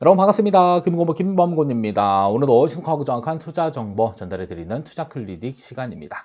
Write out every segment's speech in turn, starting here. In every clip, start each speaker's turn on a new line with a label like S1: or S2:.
S1: 여러분 반갑습니다. 금고모 김범곤입니다. 오늘도 신속하고 정확한 투자 정보 전달해드리는 투자 클리닉 시간입니다.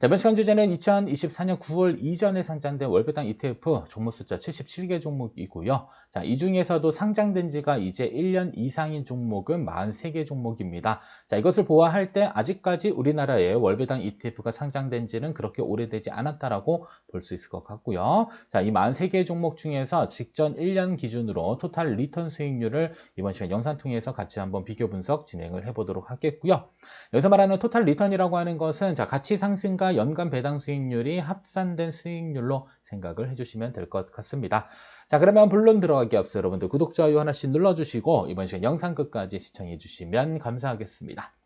S1: 자, 이번 시간 주제는 2024년 9월 이전에 상장된 월배당 ETF 종목 숫자 77개 종목이고요. 자, 이 중에서도 상장된 지가 이제 1년 이상인 종목은 43개 종목입니다. 자, 이것을 보아할 때 아직까지 우리나라에 월배당 ETF가 상장된 지는 그렇게 오래되지 않았다라고 볼 수 있을 것 같고요. 자, 이 43개 종목 중에서 직전 1년 기준으로 토탈 리턴 수익률을 이번 시간 영상 통해서 같이 한번 비교 분석 진행을 해보도록 하겠고요. 여기서 말하는 토탈 리턴이라고 하는 것은 자, 가치 상승과 연간 배당 수익률이 합산된 수익률로 생각을 해주시면 될 것 같습니다. 자, 그러면 본론 들어가기 앞서 여러분들 구독, 좋아요 하나씩 눌러주시고 이번 시간 영상 끝까지 시청해 주시면 감사하겠습니다.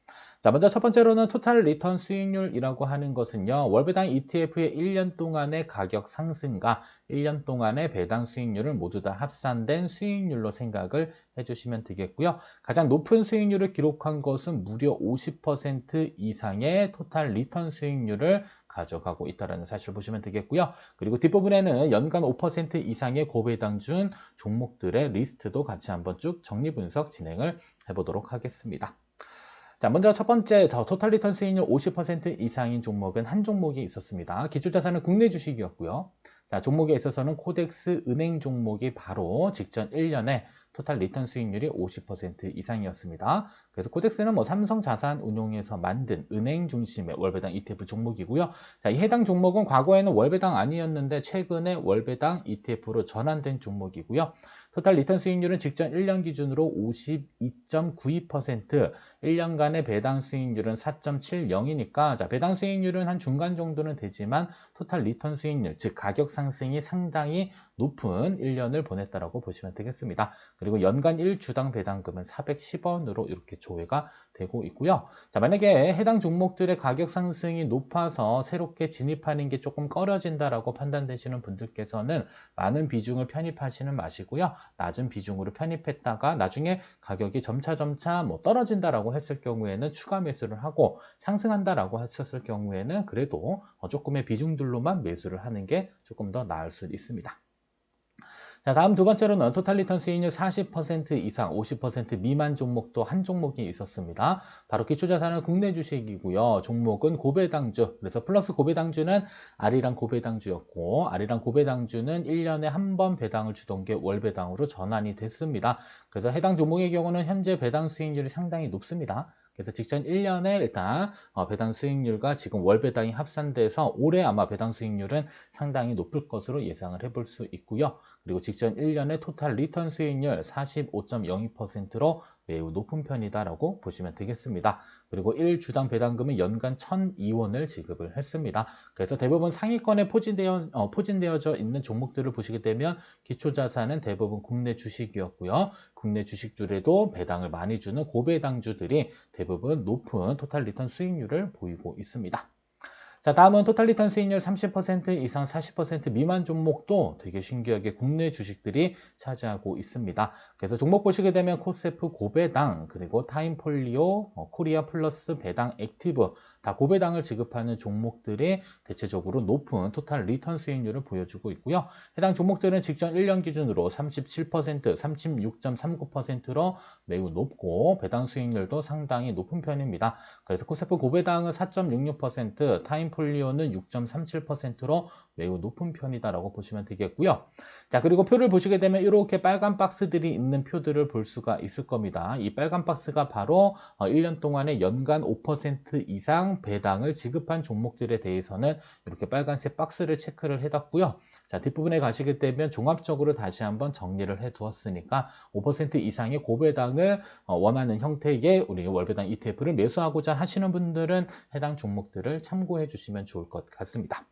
S1: 자, 먼저 첫 번째로는 토탈 리턴 수익률이라고 하는 것은요, 월배당 ETF의 1년 동안의 가격 상승과 1년 동안의 배당 수익률을 모두 다 합산된 수익률로 생각을 해주시면 되겠고요. 가장 높은 수익률을 기록한 것은 무려 50% 이상의 토탈 리턴 수익률을 가져가고 있다는 사실을 보시면 되겠고요. 그리고 뒷부분에는 연간 5% 이상의 고배당 준 종목들의 리스트도 같이 한번 쭉 정리 분석 진행을 해보도록 하겠습니다. 자, 먼저 첫 번째, 저 토탈 리턴 수익률 50% 이상인 종목은 한 종목이 있었습니다. 기초자산은 국내 주식이었고요. 자, 종목에 있어서는 코덱스 은행 종목이 바로 직전 1년에 토탈 리턴 수익률이 50% 이상이었습니다. 그래서 코덱스는 뭐 삼성 자산 운용에서 만든 은행 중심의 월배당 ETF 종목이고요. 자, 이 해당 종목은 과거에는 월배당 아니었는데 최근에 월배당 ETF로 전환된 종목이고요. 토탈 리턴 수익률은 직전 1년 기준으로 52.92%, 1년간의 배당 수익률은 4.70이니까 자, 배당 수익률은 한 중간 정도는 되지만 토탈 리턴 수익률, 즉 가격 상승이 상당히 높은 1년을 보냈다라고 보시면 되겠습니다. 그리고 연간 1주당 배당금은 410원으로 이렇게 조회가 되고 있고요. 자, 만약에 해당 종목들의 가격 상승이 높아서 새롭게 진입하는 게 조금 꺼려진다라고 판단되시는 분들께서는 많은 비중을 편입하시는 마시고요. 낮은 비중으로 편입했다가 나중에 가격이 점차 점차 뭐 떨어진다라고 했을 경우에는 추가 매수를 하고 상승한다라고 했었을 경우에는 그래도 조금의 비중들로만 매수를 하는 게 조금 더 나을 수 있습니다. 자, 다음 두 번째로는 토탈 리턴 수익률 40% 이상, 50% 미만 종목도 한 종목이 있었습니다. 바로 기초자산은 국내 주식이고요. 종목은 고배당주. 그래서 플러스 고배당주는 아리랑 고배당주였고, 아리랑 고배당주는 1년에 한 번 배당을 주던 게 월배당으로 전환이 됐습니다. 그래서 해당 종목의 경우는 현재 배당 수익률이 상당히 높습니다. 그래서 직전 1년에 일단 어, 배당 수익률과 지금 월 배당이 합산돼서 올해 아마 배당 수익률은 상당히 높을 것으로 예상을 해볼 수 있고요. 그리고 직전 1년의 토탈 리턴 수익률 45.02%로 매우 높은 편이다라고 보시면 되겠습니다. 그리고 1주당 배당금은 연간 1,002원을 지급을 했습니다. 그래서 대부분 상위권에 포진되어, 어, 포진되어져 있는 종목들을 보시게 되면 기초자산은 대부분 국내 주식이었고요. 국내 주식줄에도 배당을 많이 주는 고배당주들이 대부분 높은 토탈 리턴 수익률을 보이고 있습니다. 자, 다음은 토탈 리턴 수익률 30% 이상 40% 미만 종목도 되게 신기하게 국내 주식들이 차지하고 있습니다. 그래서 종목 보시게 되면 코세프 고배당, 그리고 타임폴리오, 어, 코리아 플러스 배당 액티브 다 고배당을 지급하는 종목들이 대체적으로 높은 토탈 리턴 수익률을 보여주고 있고요. 해당 종목들은 직전 1년 기준으로 37%, 36.39%로 매우 높고 배당 수익률도 상당히 높은 편입니다. 그래서 코세프 고배당은 4.66%, 타임 폴리오는 6.37%로 매우 높은 편이다라고 보시면 되겠고요. 자, 그리고 표를 보시게 되면 이렇게 빨간 박스들이 있는 표들을 볼 수가 있을 겁니다. 이 빨간 박스가 바로 1년 어, 동안에 연간 5% 이상 배당을 지급한 종목들에 대해서는 이렇게 빨간색 박스를 체크를 해뒀고요. 자, 뒷부분에 가시게 되면 종합적으로 다시 한번 정리를 해 두었으니까 5% 이상의 고배당을 어, 원하는 형태의 우리 월배당 ETF를 매수하고자 하시는 분들은 해당 종목들을 참고해 주시면 주시면 좋을 것 같습니다.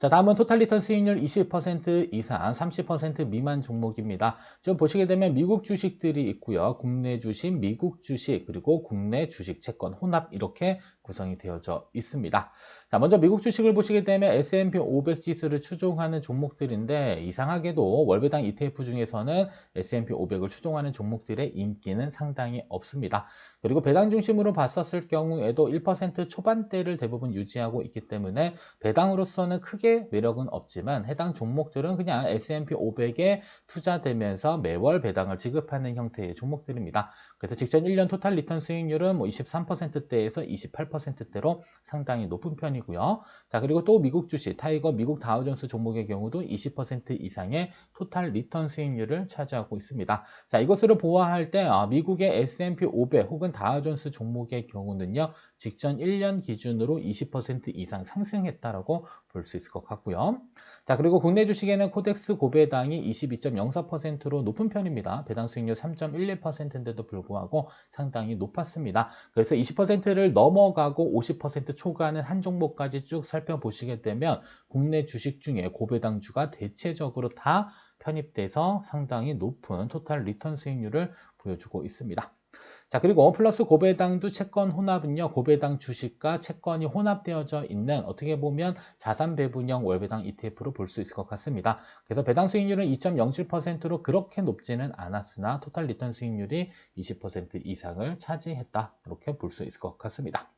S1: 자, 다음은 토탈 리턴 수익률 20% 이상, 30% 미만 종목입니다. 지금 보시게 되면 미국 주식들이 있고요. 국내 주식, 미국 주식, 그리고 국내 주식 채권 혼합 이렇게 구성이 되어져 있습니다. 자, 먼저 미국 주식을 보시게 되면 S&P 500 지수를 추종하는 종목들인데 이상하게도 월배당 ETF 중에서는 S&P 500을 추종하는 종목들의 인기는 상당히 없습니다. 그리고 배당 중심으로 봤었을 경우에도 1% 초반대를 대부분 유지하고 있기 때문에 배당으로서는 크게 크게 매력은 없지만 해당 종목들은 그냥 S&P 500에 투자되면서 매월 배당을 지급하는 형태의 종목들입니다. 그래서 직전 1년 토탈 리턴 수익률은 뭐 23%대에서 28%대로 상당히 높은 편이고요. 자, 그리고 또 미국 주식 타이거 미국 다우존스 종목의 경우도 20% 이상의 토탈 리턴 수익률을 차지하고 있습니다. 자, 이것으로 보아할 때 아, 미국의 S&P 500 혹은 다우존스 종목의 경우는요. 직전 1년 기준으로 20% 이상 상승했다라고 볼 수 있을 것 같고요. 자, 그리고 국내 주식에는 코덱스 고배당이 22.04%로 높은 편입니다. 배당 수익률 3.11%인데도 불구하고 상당히 높았습니다. 그래서 20%를 넘어가고 50% 초과하는 한 종목까지 쭉 살펴보시게 되면 국내 주식 중에 고배당주가 대체적으로 다 편입돼서 상당히 높은 토탈 리턴 수익률을 보여주고 있습니다. 자, 그리고 플러스 고배당도 채권 혼합은요, 고배당 주식과 채권이 혼합되어져 있는 어떻게 보면 자산 배분형 월배당 ETF로 볼 수 있을 것 같습니다. 그래서 배당 수익률은 2.07%로 그렇게 높지는 않았으나 토탈 리턴 수익률이 20% 이상을 차지했다. 이렇게 볼 수 있을 것 같습니다.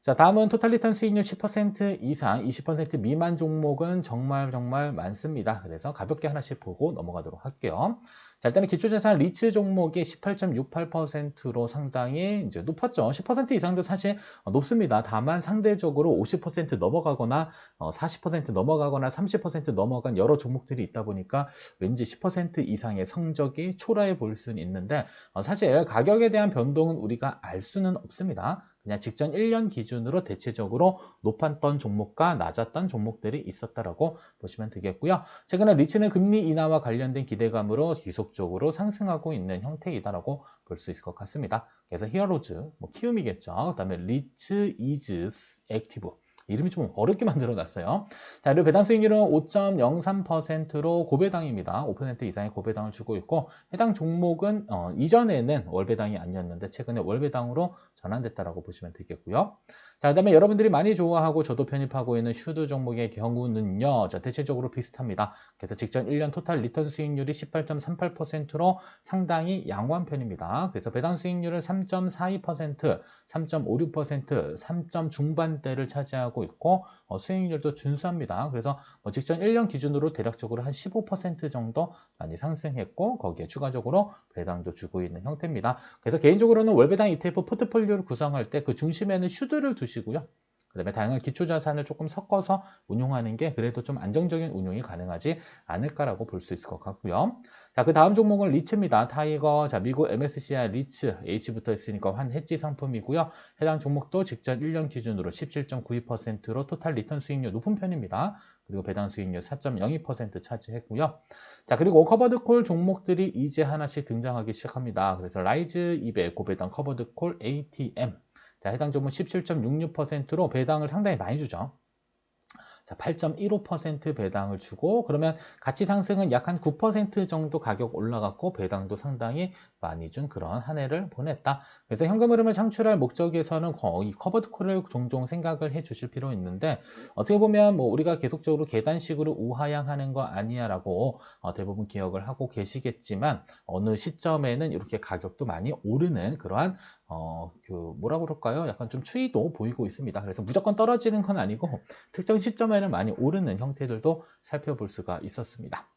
S1: 자, 다음은 토탈 리턴 수익률 10% 이상, 20% 미만 종목은 정말 정말 많습니다. 그래서 가볍게 하나씩 보고 넘어가도록 할게요. 자, 일단은 기초자산 리츠 종목이 18.68%로 상당히 이제 높았죠. 10% 이상도 사실 높습니다. 다만 상대적으로 50% 넘어가거나 40% 어, 넘어가거나 30% 넘어간 여러 종목들이 있다 보니까 왠지 10% 이상의 성적이 초라해 보일 수는 있는데 어, 사실 가격에 대한 변동은 우리가 알 수는 없습니다. 그냥 직전 1년 기준으로 대체적으로 높았던 종목과 낮았던 종목들이 있었다라고 보시면 되겠고요. 최근에 리츠는 금리 인하와 관련된 기대감으로 지속적으로 상승하고 있는 형태이다라고 볼 수 있을 것 같습니다. 그래서 히어로즈, 뭐 키움이겠죠. 그다음에 리츠 이즈 액티브 이름이 좀 어렵게 만들어 놨어요. 자, 그리고 배당 수익률은 5.03%로 고배당입니다. 5% 이상의 고배당을 주고 있고 해당 종목은 어, 이전에는 월배당이 아니었는데 최근에 월배당으로 전환됐다라고 보시면 되겠고요. 자, 그 다음에 여러분들이 많이 좋아하고 저도 편입하고 있는 슈드 종목의 경우는요, 자, 대체적으로 비슷합니다. 그래서 직전 1년 토탈 리턴 수익률이 18.38%로 상당히 양호한 편입니다. 그래서 배당 수익률은 3.42%, 3.56%, 3점 중반대를 차지하고 있고, 어, 수익률도 준수합니다. 그래서 뭐 직전 1년 기준으로 대략적으로 한 15% 정도 많이 상승했고, 거기에 추가적으로 배당도 주고 있는 형태입니다. 그래서 개인적으로는 월배당 ETF 포트폴리오를 구성할 때 그 중심에는 슈드를 두시 두시고요. 그 다음에 다양한 기초자산을 조금 섞어서 운용하는 게 그래도 좀 안정적인 운용이 가능하지 않을까라고 볼 수 있을 것 같고요. 자, 그 다음 종목은 리츠입니다. 타이거, 자, 미국 MSCI 리츠, H부터 있으니까 한 해지 상품이고요. 해당 종목도 직전 1년 기준으로 17.92%로 토탈 리턴 수익률 높은 편입니다. 그리고 배당 수익률 4.02% 차지했고요. 자, 그리고 커버드 콜 종목들이 이제 하나씩 등장하기 시작합니다. 그래서 라이즈 200 고배당 커버드 콜 ATM 자, 해당 종목 17.66%로 배당을 상당히 많이 주죠. 자, 8.15% 배당을 주고 그러면 가치 상승은 약 한 9% 정도 가격 올라갔고 배당도 상당히 많이 준 그런 한 해를 보냈다. 그래서 현금 흐름을 창출할 목적에서는 거의 커버드 콜을 종종 생각을 해 주실 필요 있는데 어떻게 보면 뭐 우리가 계속적으로 계단식으로 우하향하는 거 아니야라고 어, 대부분 기억을 하고 계시겠지만 어느 시점에는 이렇게 가격도 많이 오르는 그러한 어, 그, 뭐라 그럴까요? 약간 좀 추이도 보이고 있습니다. 그래서 무조건 떨어지는 건 아니고, 특정 시점에는 많이 오르는 형태들도 살펴볼 수가 있었습니다.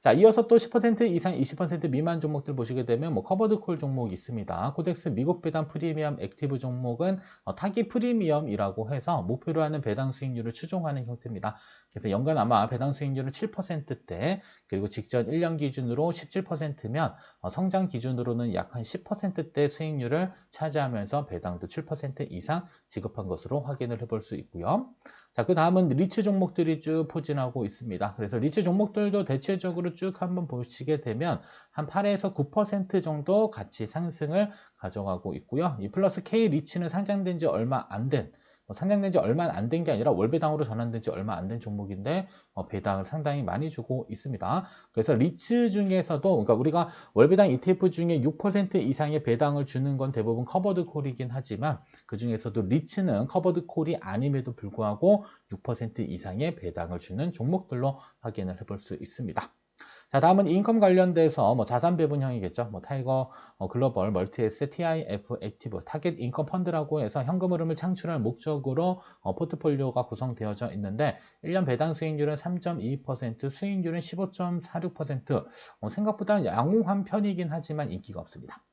S1: 자, 이어서 또 10% 이상 20% 미만 종목들 보시게 되면 뭐 커버드 콜 종목이 있습니다. 코덱스 미국 배당 프리미엄 액티브 종목은 어, 타기 프리미엄이라고 해서 목표로 하는 배당 수익률을 추종하는 형태입니다. 그래서 연간 아마 배당 수익률은 7%대 그리고 직전 1년 기준으로 17%면 어, 성장 기준으로는 약 한 10%대 수익률을 차지하면서 배당도 7% 이상 지급한 것으로 확인을 해볼 수 있고요. 자, 그 다음은 리츠 종목들이 쭉 포진하고 있습니다. 그래서 리츠 종목들도 대체적으로 쭉 한번 보시게 되면 한 8에서 9% 정도 같이 상승을 가져가고 있고요. 이 플러스 K 리츠는 상장된 지 얼마 안 된 뭐 상장된 지 얼마 안 된 게 아니라 월배당으로 전환된 지 얼마 안 된 종목인데 어, 배당을 상당히 많이 주고 있습니다. 그래서 리츠 중에서도 그러니까 우리가 월배당 ETF 중에 6% 이상의 배당을 주는 건 대부분 커버드 콜이긴 하지만 그 중에서도 리츠는 커버드 콜이 아님에도 불구하고 6% 이상의 배당을 주는 종목들로 확인을 해볼 수 있습니다. 자, 다음은 인컴 관련돼서 뭐 자산 배분형이겠죠. 뭐 타이거 어, 글로벌 멀티에스 TIF 액티브 타겟 인컴 펀드라고 해서 현금 흐름을 창출할 목적으로 어, 포트폴리오가 구성되어져 있는데 1년 배당 수익률은 3.2%, 수익률은 15.46%. 어, 생각보다 양호한 편이긴 하지만 인기가 없습니다.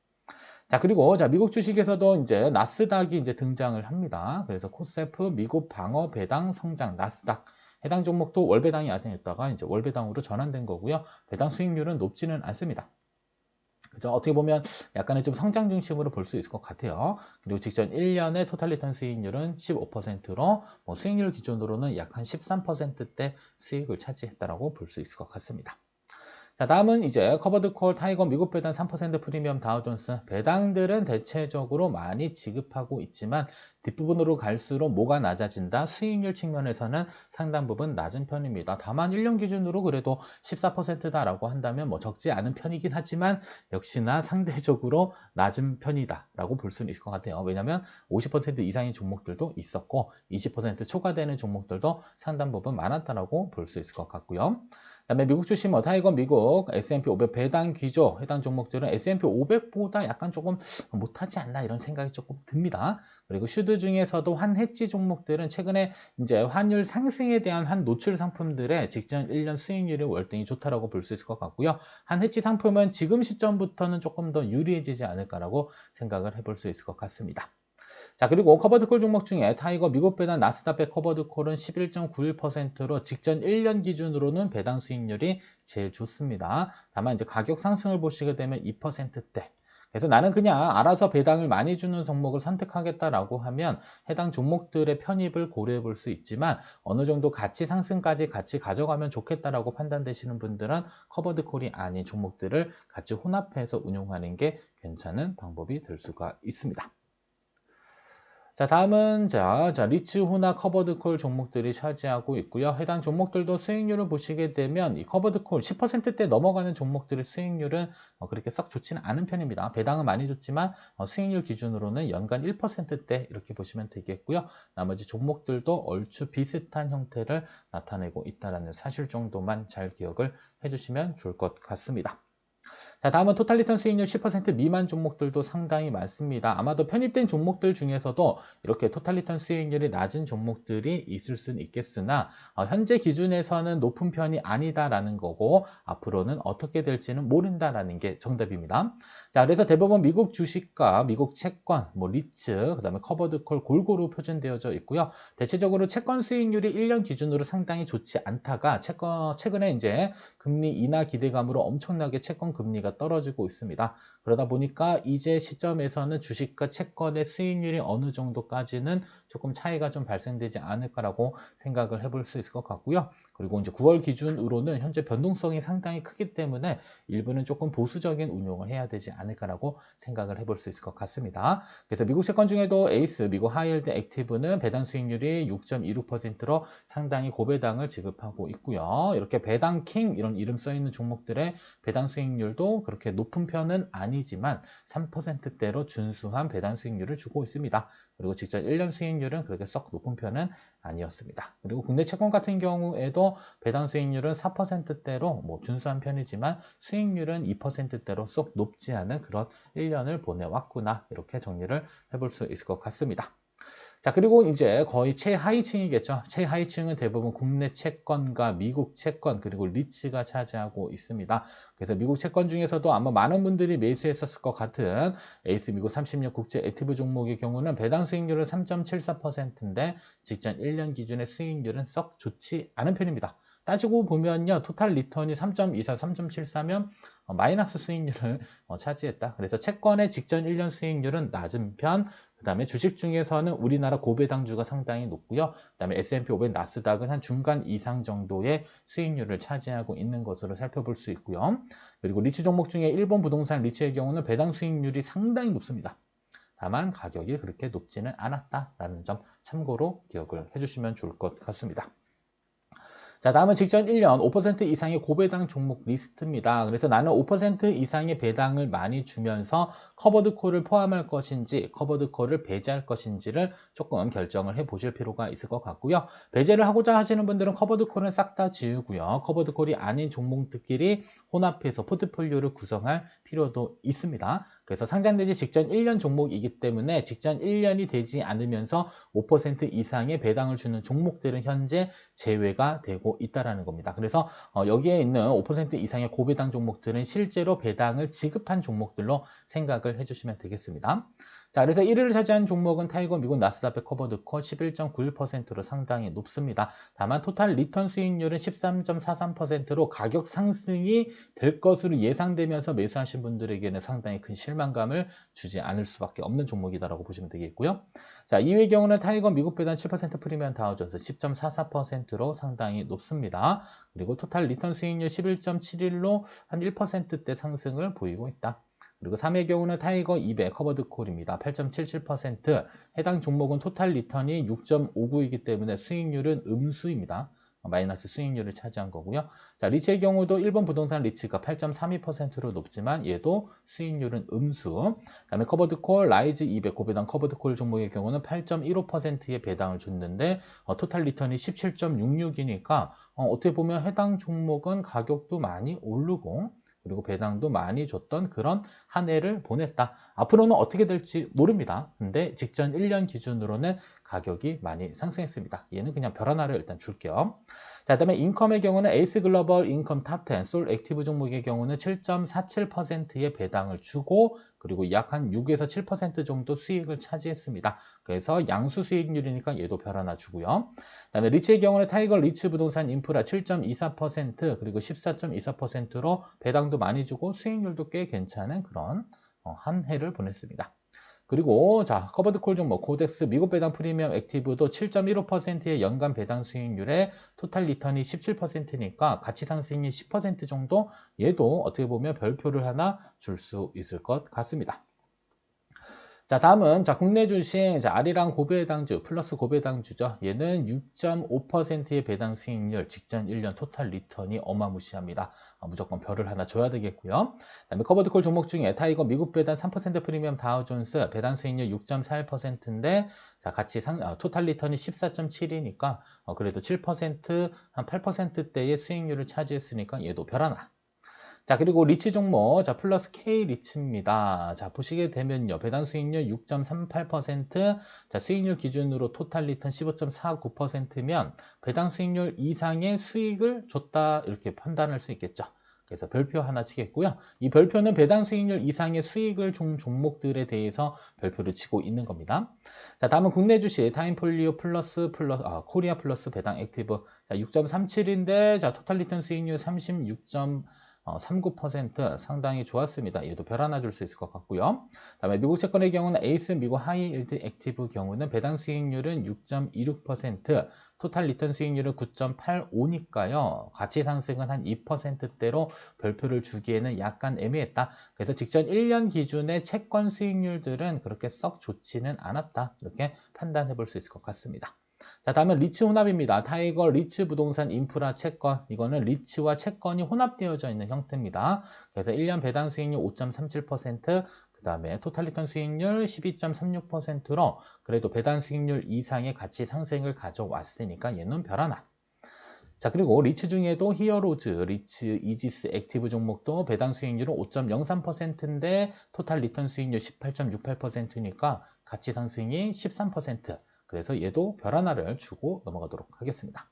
S1: 자, 그리고 자, 미국 주식에서도 이제 나스닥이 이제 등장을 합니다. 그래서 코세프 미국 방어 배당 성장 나스닥 해당 종목도 월배당이 아니었다가 이제 월배당으로 전환된 거고요. 배당 수익률은 높지는 않습니다. 그죠? 어떻게 보면 약간의 좀 성장 중심으로 볼 수 있을 것 같아요. 그리고 직전 1년의 토탈 리턴 수익률은 15%로 뭐 수익률 기준으로는 약 한 13%대 수익을 차지했다라고 볼 수 있을 것 같습니다. 자, 다음은 이제 커버드 콜 타이거 미국 배당 3% 프리미엄 다우존스 배당들은 대체적으로 많이 지급하고 있지만 뒷부분으로 갈수록 뭐가 낮아진다? 수익률 측면에서는 상당 부분 낮은 편입니다. 다만 1년 기준으로 그래도 14%다 라고 한다면 뭐 적지 않은 편이긴 하지만 역시나 상대적으로 낮은 편이다 라고 볼 수는 있을 것 같아요. 왜냐하면 50% 이상의 종목들도 있었고 20% 초과되는 종목들도 상당 부분 많았다라고 볼 수 있을 것 같고요. 다음에 미국 주식 뭐 타이거 미국 S&P 500 배당 기조 해당 종목들은 S&P 500보다 약간 조금 못하지 않나 이런 생각이 조금 듭니다. 그리고 슈드 중에서도 한 해지 종목들은 최근에 이제 환율 상승에 대한 한 노출 상품들의 직전 1년 수익률이 월등히 좋다라고 볼 수 있을 것 같고요. 한 해지 상품은 지금 시점부터는 조금 더 유리해지지 않을까라고 생각을 해볼 수 있을 것 같습니다. 자, 그리고 커버드콜 종목 중에 타이거 미국 배당 나스닥백 커버드콜은 11.91%로 직전 1년 기준으로는 배당 수익률이 제일 좋습니다. 다만 이제 가격 상승을 보시게 되면 2%대. 그래서 나는 그냥 알아서 배당을 많이 주는 종목을 선택하겠다라고 하면 해당 종목들의 편입을 고려해 볼 수 있지만 어느 정도 가치 상승까지 같이 가져가면 좋겠다라고 판단되시는 분들은 커버드 콜이 아닌 종목들을 같이 혼합해서 운용하는 게 괜찮은 방법이 될 수가 있습니다. 자, 다음은 자, 자 리츠 후나 커버드 콜 종목들이 차지하고 있고요. 해당 종목들도 수익률을 보시게 되면 이 커버드 콜 10%대 넘어가는 종목들의 수익률은 어, 그렇게 썩 좋지는 않은 편입니다. 배당은 많이 좋지만 어, 수익률 기준으로는 연간 1%대 이렇게 보시면 되겠고요. 나머지 종목들도 얼추 비슷한 형태를 나타내고 있다는 사실 정도만 잘 기억을 해주시면 좋을 것 같습니다. 자, 다음은 토탈 리턴 수익률 10% 미만 종목들도 상당히 많습니다. 아마도 편입된 종목들 중에서도 이렇게 토탈 리턴 수익률이 낮은 종목들이 있을 수는 있겠으나 어, 현재 기준에서는 높은 편이 아니다라는 거고 앞으로는 어떻게 될지는 모른다라는 게 정답입니다. 자, 그래서 대부분 미국 주식과 미국 채권, 뭐 리츠, 그다음에 커버드콜 골고루 표준되어져 있고요. 대체적으로 채권 수익률이 1년 기준으로 상당히 좋지 않다가 채권 최근에 이제 금리 인하 기대감으로 엄청나게 채권 금리가 떨어지고 있습니다. 그러다 보니까 이제 시점에서는 주식과 채권의 수익률이 어느 정도까지는 조금 차이가 좀 발생되지 않을까라고 생각을 해볼 수 있을 것 같고요. 그리고 이제 9월 기준으로는 현재 변동성이 상당히 크기 때문에 일부는 조금 보수적인 운용을 해야 되지 않을까 라고 생각을 해볼 수 있을 것 같습니다. 그래서 미국 채권 중에도 에이스, 미국 하이힐드 액티브는 배당 수익률이 6.26%로 상당히 고배당을 지급하고 있고요. 이렇게 배당 킹 이런 이름 써 있는 종목들의 배당 수익률도 그렇게 높은 편은 아니지만 3%대로 준수한 배당 수익률을 주고 있습니다. 그리고 직전 1년 수익률은 그렇게 썩 높은 편은 아니었습니다. 그리고 국내 채권 같은 경우에도 배당 수익률은 4%대로 뭐 준수한 편이지만 수익률은 2%대로 쏙 높지 않은 그런 1년을 보내왔구나 이렇게 정리를 해볼 수 있을 것 같습니다. 자, 그리고 이제 거의 최하위층이겠죠. 최하위층은 대부분 국내 채권과 미국 채권 그리고 리츠가 차지하고 있습니다. 그래서 미국 채권 중에서도 아마 많은 분들이 매수했었을 것 같은 에이스 미국 30년 국제 액티브 종목의 경우는 배당 수익률은 3.74%인데 직전 1년 기준의 수익률은 썩 좋지 않은 편입니다. 따지고 보면요. 토탈 리턴이 3.24, 3.74면 어, 마이너스 수익률을 어, 차지했다. 그래서 채권의 직전 1년 수익률은 낮은 편, 그 다음에 주식 중에서는 우리나라 고배당주가 상당히 높고요. 그 다음에 S&P 500 나스닥은 한 중간 이상 정도의 수익률을 차지하고 있는 것으로 살펴볼 수 있고요. 그리고 리츠 종목 중에 일본 부동산 리츠의 경우는 배당 수익률이 상당히 높습니다. 다만 가격이 그렇게 높지는 않았다라는 점 참고로 기억을 해주시면 좋을 것 같습니다. 자, 다음은 직전 1년 5% 이상의 고배당 종목 리스트입니다. 그래서 나는 5% 이상의 배당을 많이 주면서 커버드 콜을 포함할 것인지 커버드 콜을 배제할 것인지를 조금 결정을 해 보실 필요가 있을 것 같고요. 배제를 하고자 하시는 분들은 커버드 콜은 싹 다 지우고요. 커버드 콜이 아닌 종목들끼리 혼합해서 포트폴리오를 구성할 필요도 있습니다. 그래서 상장되지 직전 1년 종목이기 때문에 직전 1년이 되지 않으면서 5% 이상의 배당을 주는 종목들은 현재 제외가 되고 있다는 겁니다. 그래서 어, 여기에 있는 5% 이상의 고배당 종목들은 실제로 배당을 지급한 종목들로 생각을 해주시면 되겠습니다. 자, 그래서 1위를 차지한 종목은 타이거 미국 나스다크 커버드콜 11.91%로 상당히 높습니다. 다만 토탈 리턴 수익률은 13.43%로 가격 상승이 될 것으로 예상되면서 매수하신 분들에게는 상당히 큰 실망감을 주지 않을 수밖에 없는 종목이다라고 보시면 되겠고요. 자, 2위의 경우는 타이거 미국 배당 7% 프리미엄 다우존스 10.44%로 상당히 높습니다. 그리고 토탈 리턴 수익률 11.71로 한 1%대 상승을 보이고 있다. 그리고 3의 경우는 타이거 200 커버드 콜입니다. 8.77% 해당 종목은 토탈 리턴이 6.59이기 때문에 수익률은 음수입니다. 마이너스 수익률을 차지한 거고요. 자, 리츠의 경우도 일본 부동산 리츠가 8.32%로 높지만 얘도 수익률은 음수. 그다음에 커버드콜 라이즈 200 고배당 커버드콜 종목의 경우는 8.15%의 배당을 줬는데 어, 토탈 리턴이 17.66이니까 어, 어떻게 보면 해당 종목은 가격도 많이 오르고 그리고 배당도 많이 줬던 그런 한 해를 보냈다. 앞으로는 어떻게 될지 모릅니다. 근데 직전 1년 기준으로는 가격이 많이 상승했습니다. 얘는 그냥 별 하나를 일단 줄게요. 자, 그 다음에 인컴의 경우는 에이스 글로벌 인컴 탑10 솔 액티브 종목의 경우는 7.47%의 배당을 주고 그리고 약 한 6에서 7% 정도 수익을 차지했습니다. 그래서 양수 수익률이니까 얘도 별 하나 주고요. 그 다음에 리츠의 경우는 타이거 리츠 부동산 인프라 7.24% 그리고 14.24%로 배당도 많이 주고 수익률도 꽤 괜찮은 그런 어, 한 해를 보냈습니다. 그리고 자 커버드 콜 종목 고덱스 미국 배당 프리미엄 액티브도 7.15%의 연간 배당 수익률에 토탈 리턴이 17%니까 가치 상승이 10% 정도 얘도 어떻게 보면 별표를 하나 줄 수 있을 것 같습니다. 자 다음은 자 국내 주식. 자 아리랑 고배당주 플러스 고배당주죠. 얘는 6.5%의 배당 수익률 직전 1년 토탈 리턴이 어마무시합니다. 아, 무조건 별을 하나 줘야 되겠고요. 그다음에 커버드콜 종목 중에 타이거 미국 배당 3% 프리미엄 다우존스 배당 수익률 6.41%인데 자 같이 상 아, 토탈 리턴이 14.7이니까 어, 그래도 7%한 8%대의 수익률을 차지했으니까 얘도 별 하나 자 그리고 리치 종목 자 플러스 K 리츠입니다. 자 보시게 되면요. 배당 수익률 6.38%자 수익률 기준으로 토탈 리턴 15.49%면 배당 수익률 이상의 수익을 줬다. 이렇게 판단할 수 있겠죠. 그래서 별표 하나 치겠고요. 이 별표는 배당 수익률 이상의 수익을 종 종목들에 대해서 별표를 치고 있는 겁니다. 자, 다음은 국내 주식. 타임폴리오 플러스 플러스 아, 코리아 플러스 배당 액티브. 자, 6.37인데 자, 토탈 리턴 수익률 36. 39% 상당히 좋았습니다. 얘도 별 하나 줄 수 있을 것 같고요. 다음에 미국 채권의 경우는 에이스 미국 하이일드 액티브 경우는 배당 수익률은 6.26%, 토탈 리턴 수익률은 9.85니까요. 가치 상승은 한 2%대로 별표를 주기에는 약간 애매했다. 그래서 직전 1년 기준의 채권 수익률들은 그렇게 썩 좋지는 않았다. 이렇게 판단해 볼 수 있을 것 같습니다. 자, 다음은 리츠 혼합입니다. 타이거 리츠 부동산 인프라 채권. 이거는 리츠와 채권이 혼합되어져 있는 형태입니다. 그래서 1년 배당 수익률 5.37%, 그 다음에 토탈 리턴 수익률 12.36%로 그래도 배당 수익률 이상의 가치 상승을 가져왔으니까 얘는 별 하나. 자 그리고 리츠 중에도 히어로즈, 리츠, 이지스, 액티브 종목도 배당 수익률은 5.03%인데 토탈 리턴 수익률 18.68%니까 가치 상승이 13%. 그래서 얘도 별 하나를 주고 넘어가도록 하겠습니다.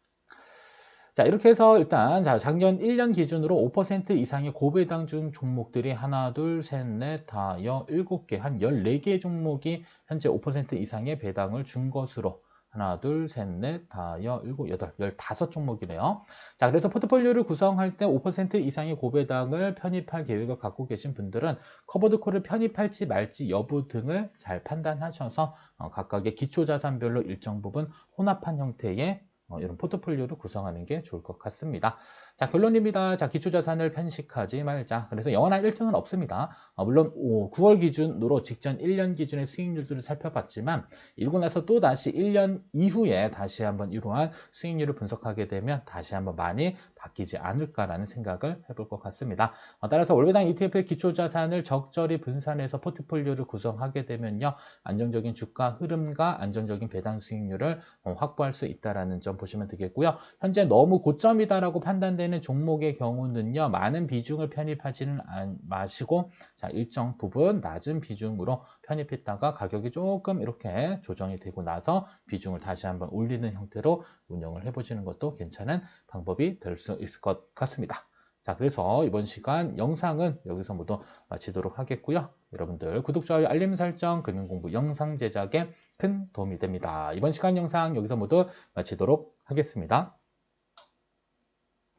S1: 자 이렇게 해서 일단 자 작년 1년 기준으로 5% 이상의 고배당 중 종목들이 하나 둘셋넷 다여 일곱 개 한 14개 종목이 현재 5% 이상의 배당을 준 것으로 하나, 둘, 셋, 넷, 다, 여, 일곱, 여덟, 열다섯 종목이네요. 자, 그래서 포트폴리오를 구성할 때 5% 이상의 고배당을 편입할 계획을 갖고 계신 분들은 커버드콜을 편입할지 말지 여부 등을 잘 판단하셔서 어, 각각의 기초자산별로 일정 부분 혼합한 형태의 어, 이런 포트폴리오를 구성하는 게 좋을 것 같습니다. 자, 결론입니다. 자, 기초자산을 편식하지 말자. 그래서 영원한 1등은 없습니다. 아, 물론 9월 기준으로 직전 1년 기준의 수익률들을 살펴봤지만 이러고 나서 또 다시 1년 이후에 다시 한번 이러한 수익률을 분석하게 되면 다시 한번 많이 바뀌지 않을까라는 생각을 해볼 것 같습니다. 어, 따라서 월배당 ETF의 기초자산을 적절히 분산해서 포트폴리오를 구성하게 되면요. 안정적인 주가 흐름과 안정적인 배당 수익률을 어, 확보할 수 있다는 점 보시면 되겠고요. 현재 너무 고점이다라고 판단 되는 종목의 경우는요. 많은 비중을 편입하지는 마시고 자 일정 부분 낮은 비중으로 편입했다가 가격이 조금 이렇게 조정이 되고 나서 비중을 다시 한번 올리는 형태로 운영을 해보시는 것도 괜찮은 방법이 될 수 있을 것 같습니다. 자, 그래서 이번 시간 영상은 여기서 모두 마치도록 하겠고요. 여러분들 구독, 좋아요, 알림 설정, 금융공부 영상 제작에 큰 도움이 됩니다. 이번 시간 영상 여기서 모두 마치도록 하겠습니다.